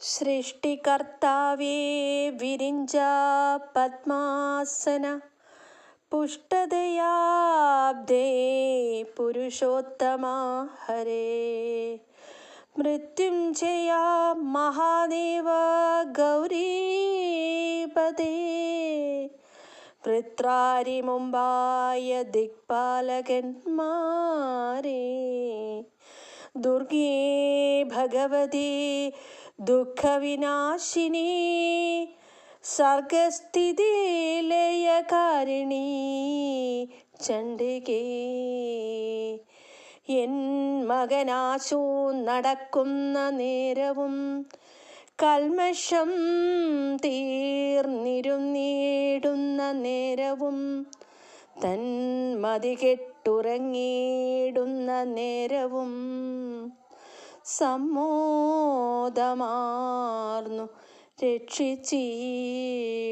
സൃഷ്ടികർത്താവേ വിരിഞ്ച പത്മാസന പുഷ്ടതയാബ്ദേ പുരുഷോത്തമ ഹരേ. മൃത്യുഞ്ജയ മഹാദേവ ഗൗരീപദേ വൃത്രാരി മുമ്പായ ദിക്പാലകന്മാരേ. ദുർഗേ ഭഗവതി ദുഃഖവിനാശിനി സർഗസ്ഥിതി ലയകാരിണി ചണ്ഡികേ. എൻ മകനാശു നടക്കുന്ന നേരവും കൽമഷം തീർന്നിരുന്നീടുന്ന നേരവും തൻ മതി കെട്ടുറങ്ങിയിടുന്ന നേരവും സമ്മോദമാർന്നു. രക്ഷിച്ചിടുവിൻ